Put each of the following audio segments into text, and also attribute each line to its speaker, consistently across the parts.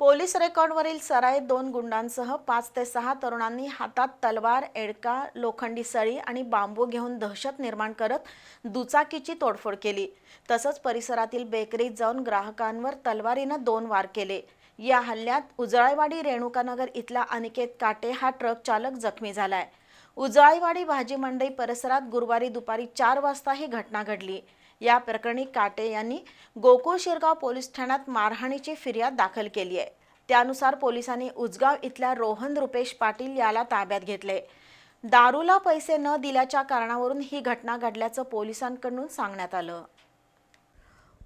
Speaker 1: Police रेकॉर्डवरील सराईत दोन गुंडांसह पाच ते सहा तरुणांनी हातात तलवार एडका लोखंडी सळी आणि बांबू घेऊन दहशत निर्माण करत दुचाकीची तोडफोड केली. तसंच परिसरातील बेकरीत जाऊन ग्राहकांवर तलवारीनं दोन वार केले. या हल्ल्यात उजळाईवाडी रेणुकानगर इथला अनिकेत काटे हा ट्रक चालक जखमी झालाय. उजळाईवाडी भाजी मंडई परिसरात गुरुवारी दुपारी चार वाजता ही घटना घडली. या प्रकरणी काटे यांनी गोकुळ शिरगाव पोलीस ठाण्यात मारहाणीची फिर्याद दाखल केली आहे. त्यानुसार पोलिसांनी उजगाव इथल्या रोहन रुपेश पाटील याला ताब्यात घेतले. दारूला पैसे न दिल्याच्या कारणावरून ही घटना घडल्याचं पोलिसांकडून सांगण्यात आलं.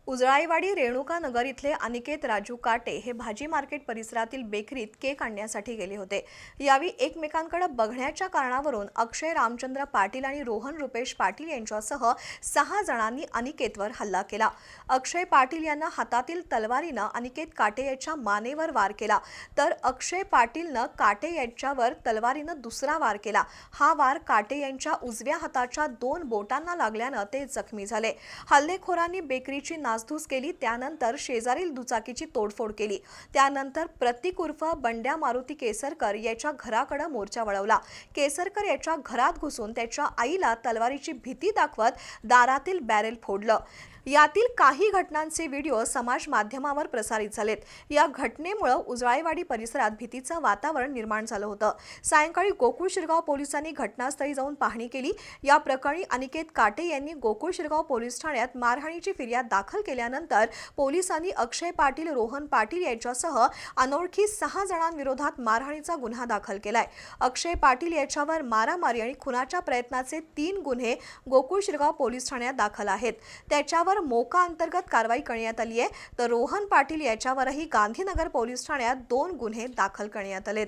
Speaker 2: उजळाईवाडी रेणुका नगर इथले अनिकेत राजू काटे हे भाजी मार्केट परिसरातील बेकरीत केक आणण्यासाठी गेले होते. यावेळी एकमेकांकडे बघण्याच्या कारणावरून अक्षय रामचंद्र पाटील आणि रोहन रुपेश पाटील यांच्यासह सहा जणांनी अनिकेतवर हल्ला केला. अक्षय पाटील यांना हातातील तलवारीनं अनिकेत काटे याच्या मानेवर वार केला. तर अक्षय पाटीलनं काटे यांच्यावर तलवारीनं दुसरा वार केला. हा वार काटे यांच्या उजव्या हाताच्या दोन बोटांना लागल्यानं ते जखमी झाले. हल्लेखोरांनी बेकरीची नासधूस केली त्यानंतर शेजारील दुचाकीची तोडफोड केली. त्यानंतर प्रतीक उर्फ बंड्या मारुती केसरकर याच्या घराकडे मोर्चा वळवला. केसरकर याच्या घरात घुसून त्याच्या आईला तलवारीची भीती दाखवत दारातील बॅरेल फोडलं. यातील काही घटनांचे व्हिडिओ समाज माध्यमावर प्रसारित झालेत. या घटनेमुळे उजळाईवाडी परिसरात भीतीचं वातावरण निर्माण झालं होतं. सायंकाळी गोकुळ शिरगाव पोलिसांनी घटनास्थळी जाऊन पाहणी केली. या प्रकरणी अनिकेत काटे यांनी गोकुळ शिरगाव पोलीस ठाण्यात मारहाणीची फिर्याद दाखल केल्यानंतर पोलिसांनी अक्षय पाटील रोहन पाटील यांच्यासह अनोळखी सहा जणांविरोधात मारहाणीचा गुन्हा दाखल केलाय. अक्षय पाटील याच्यावर मारामारी आणि खुनाच्या प्रयत्नाचे तीन गुन्हे गोकुळ शिरगाव पोलीस ठाण्यात दाखल आहेत. त्याच्यावर मोका अंतर्गत कारवाई करण्यात आली आहे. तर रोहन पाटील याच्यावरही गांधीनगर पोलीस ठाण्यात दोन गुन्हे दाखल करण्यात आलेत.